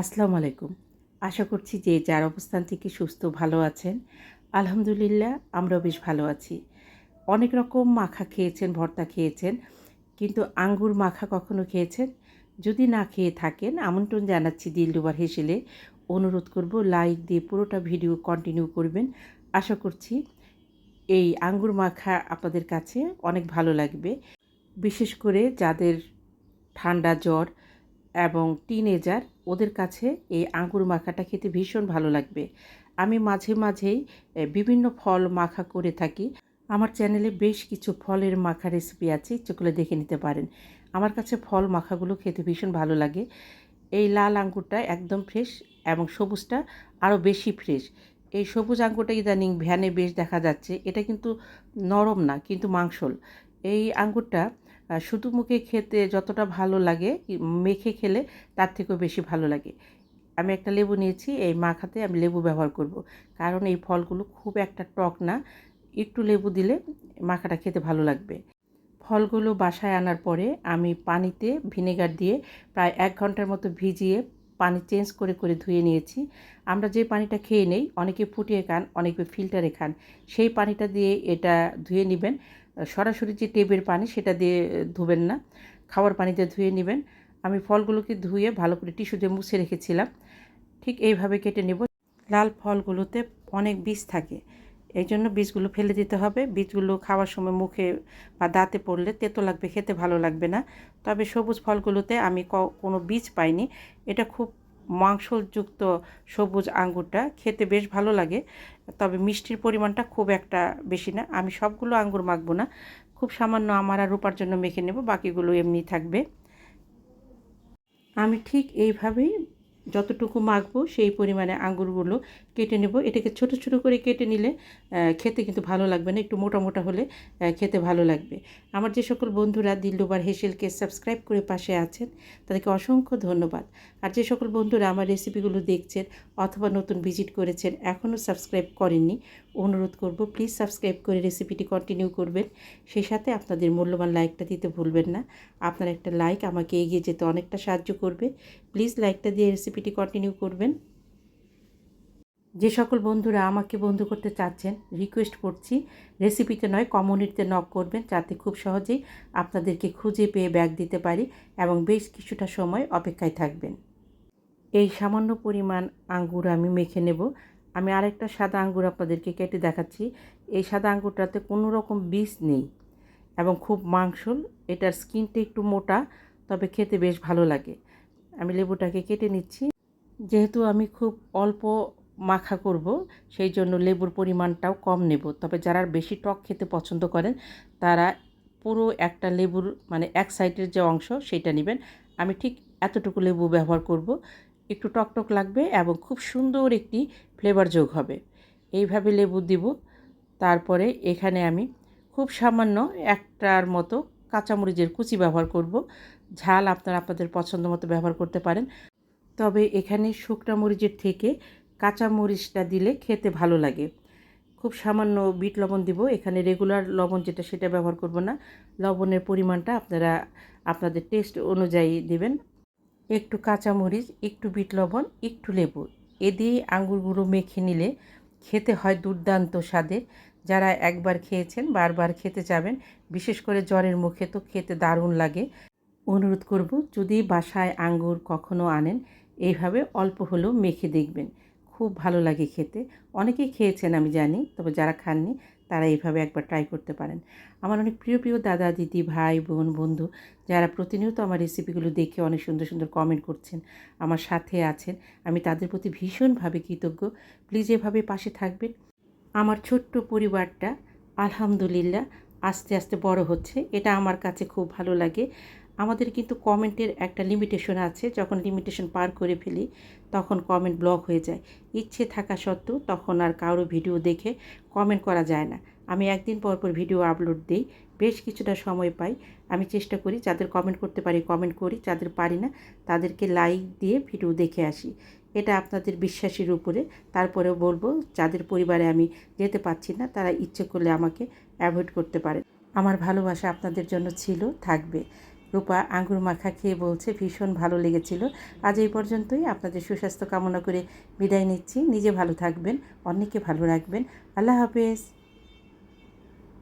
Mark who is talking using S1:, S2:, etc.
S1: আসসালামু আলাইকুম। আশা করছি যে যার অবস্থান থেকে সুস্থ, ভালো আছেন, আলহামদুলিল্লাহ আমরাও বেশ ভালো আছি। অনেক রকম মাখা খেয়েছেন, ভর্তা খেয়েছেন, কিন্তু আঙ্গুর মাখা কখনো খেয়েছেন? যদি না খেয়ে থাকেন, আমন্ত্রণ জানাচ্ছি দিলডুবার হেসেলে। অনুরোধ করব, লাইক দিয়ে পুরোটা ভিডিও কন্টিনিউ করবেন। আশা করছি এই আঙ্গুর মাখা আপনাদের কাছে অনেক ভালো লাগবে। বিশেষ করে যাদের ঠান্ডা জ্বর এবং টিনেজার ওদের কাছে এই আঙ্গুর মাখাটা খেতে ভীষণ ভালো লাগবে। আমি মাঝে মাঝেই বিভিন্ন ফল মাখা করে থাকি। আমার চ্যানেলে বেশ কিছু ফলের মাখা রেসিপি আছে করলে দেখে নিতে পারেন। আমার কাছে ফল মাখাগুলো খেতে ভীষণ ভালো লাগে। এই লাল আঙ্গুরটা একদম ফ্রেশ এবং সবুজটা আরও বেশি ফ্রেশ এই সবুজ আঙ্গুরটা ইদানিং ভ্যানে বেশ দেখা যাচ্ছে। এটা কিন্তু নরম না, কিন্তু মাংসল। এই আঙ্গুরটা শুধু মুখে খেতে যতটা ভালো লাগে মেখে খেলে তার থেকেও বেশি ভালো লাগে। আমি একটা লেবু নিয়েছি, এই মাখাতে আমি লেবু ব্যবহার করব। কারণ এই ফলগুলো খুব একটা টক না, একটু লেবু দিলে মাখাটা খেতে ভালো লাগবে। ফলগুলো বাসায় আনার পরে আমি পানিতে ভিনেগার দিয়ে প্রায় এক ঘণ্টার মতো ভিজিয়ে পানি চেঞ্জ করে করে ধুয়ে নিয়েছি। আমরা যে পানিটা খেয়ে নেই, অনেকে ফুটিয়ে খান, অনেকে ফিল্টারে খান, সেই পানিটা দিয়ে এটা ধুয়ে নেবেন। সরাসরি যে টেপের পানি সেটা দিয়ে ধুবেন না। খাওয়ার পানিতে ধুয়ে নেবেন। আমি ফলগুলোকে ধুয়ে ভালো করে টিস্যু দিয়ে মুছে রেখেছিলাম। ঠিক এইভাবে কেটে নেব। লাল ফলগুলোতে অনেক বীজ থাকে। এই জন্য বীজগুলো ফেলে দিতে হবে। বীজগুলো খাওয়ার সময় মুখে বা দাঁতে পড়লে তেতো লাগবে, খেতে ভালো লাগবে না। তবে সবুজ ফলগুলোতে আমি কোনো বীজ পাইনি। এটা খুব মাংসযুক্ত সবুজ আঙ্গুরটা খেতে বেশ ভালো লাগে, তবে মিষ্টির পরিমাণটা খুব একটা বেশি না। আমি সবগুলো আঙ্গুর মাখবো না, খুব সামান্য আমার আর রূপার জন্য মেখে নেব, বাকিগুলো এমনি থাকবে। আমি ঠিক এইভাবেই যতটুকু মাখবো সেই পরিমাণে আঙ্গুরগুলো কেটে নেব। এটাকে ছোট ছোট করে কেটে নিলে খেতে কিন্তু ভালো লাগবে না। একটু মোটা মোটা হলে খেতে ভালো লাগবে। আমার যে সকল বন্ধুরা দিল্লুবার হেসেলকে সাবস্ক্রাইব করে পাশে আছেন, তাদেরকে অসংখ্য ধন্যবাদ। আর যে সকল বন্ধুরা আমার রেসিপিগুলো দেখছেন অথবা নতুন ভিজিট করেছেন, এখনও সাবস্ক্রাইব করেননি, অনুরোধ করব প্লিজ সাবস্ক্রাইব করে রেসিপিটি কন্টিনিউ করবেন। সেই সাথে আপনাদের মূল্যবান লাইকটা দিতে ভুলবেন না। আপনার একটা লাইক আমাকে এগিয়ে যেতে অনেকটা সাহায্য করবে। প্লিজ লাইকটা দিয়ে রেসিপিটি কন্টিনিউ করবেন। যে সকল বন্ধুরা আমাকে বন্ধু করতে চাচ্ছেন রিকোয়েস্ট করছি রেসিপিতে নয় কমিউনিটিতে নক করবেন যাতে খুব সহজেই আপনাদেরকে খুঁজে পেয়ে ব্যাগ দিতে পারি এবং বেশ কিছুটা সময় অপেক্ষায় থাকবেন। এই সামান্য পরিমাণ আঙ্গুর আমি মেখে নেব। আমি আরেকটা সাদা আঙ্গুর আপনাদেরকে কেটে দেখাচ্ছি। এই সাদা আঙ্গুরটাতে কোনো রকম বীজ নেই এবং খুব মাংসল, এটার স্কিনটা একটু মোটা, তবে খেতে বেশ ভালো লাগে। আমি লেবুটাকে কেটে নিচ্ছি। যেহেতু আমি খুব অল্প মাখা করব, সেই জন্য লেবুর পরিমাণটাও কম নেব। তবে যারা বেশি টক খেতে পছন্দ করেন, তারা পুরো একটা লেবুর মানে এক সাইডের যে অংশ সেটা নেবেন। আমি ঠিক এতটুকু লেবু ব্যবহার করব। একটু টক টক লাগবে এবং খুব সুন্দর একটি ফ্লেভার যোগ হবে। এইভাবে লেবু দিব। তারপরে এখানে আমি খুব সামান্য একটার মতো কাঁচামরিচের কুচি ব্যবহার করব। ঝাল আপনারা আপনাদের পছন্দ মতো ব্যবহার করতে পারেন। তবে এখানে শুকনা মরিচের থেকে কাঁচা মরিচটা দিলে খেতে ভালো লাগে। খুব সামান্য বিট লবণ দিব। এখানে রেগুলার লবণ যেটা সেটা ব্যবহার করব না। লবণের পরিমাণটা আপনারা আপনাদের টেস্ট অনুযায়ী দেবেন। একটু কাঁচা মরিচ একটু বিট লবণ, একটু লেবু। এ দিয়ে আঙ্গুর গুঁড়ো মেখে নিলে খেতে হয় দুর্দান্ত স্বাদের যারা একবার খেয়েছেন, বারবার খেতে যাবেন, বিশেষ করে জ্বরের মুখে তো খেতে দারুণ লাগে। অনুরোধ করব, যদি বাসায় আঙ্গুর কখনো আনেন, এইভাবে অল্প হলেও মেখে দেখবেন। খুব ভালো লাগে খেতে। অনেকেই খেয়েছেন, আমি জানি, তবে যারা খাননি, তারা এইভাবে একবার ট্রাই করতে পারেন। আমার অনেক প্রিয় প্রিয় দাদা, দিদি, ভাই, বোন, বন্ধু, যারা প্রতিনিয়ত আমার রেসিপিগুলো দেখে অনেক সুন্দর সুন্দর কমেন্ট করছেন, আমার সাথে আছেন, আমি তাদের প্রতি ভীষণভাবে কৃতজ্ঞ। প্লিজ এভাবে পাশে থাকবেন। আমার ছোট্ট পরিবারটা, আলহামদুলিল্লাহ, আস্তে আস্তে বড় হচ্ছে। এটা আমার কাছে খুব ভালো লাগে। আমাদের কিন্তু কমেন্টের একটা লিমিটেশন আছে, যখন লিমিটেশন পার করে ফেলি, তখন কমেন্ট ব্লক হয়ে যায়। ইচ্ছে থাকা সত্ত্বেও তখন আর কারও ভিডিও দেখে কমেন্ট করা যায় না। আমি একদিন পর পর ভিডিও আপলোড দিই, বেশ কিছুটা সময় পাই। আমি চেষ্টা করি যাদের কমেন্ট করতে পারি কমেন্ট করি, যাদের পারি না, তাদেরকে লাইক দিয়ে ভিডিও দেখে আসি। এটা আপনাদের বিশ্বাসের উপরে। তারপরেও বলব, যাদের পরিবারে আমি যেতে পারছি না, তারা ইচ্ছে করলে আমাকে অ্যাভয়েড করতে পারে আমার ভালোবাসা আপনাদের জন্য ছিল, থাকবে। রূপা আঙ্গুর মাখা খেয়ে বলছে, ভীষণ ভালো লেগেছিল। আজ এই পর্যন্তই। আপনাদের সুস্বাস্থ্য কামনা করে বিদায় নিচ্ছি। নিজে ভালো থাকবেন, অন্যকে ভালো রাখবেন। আল্লাহ হাফেজ।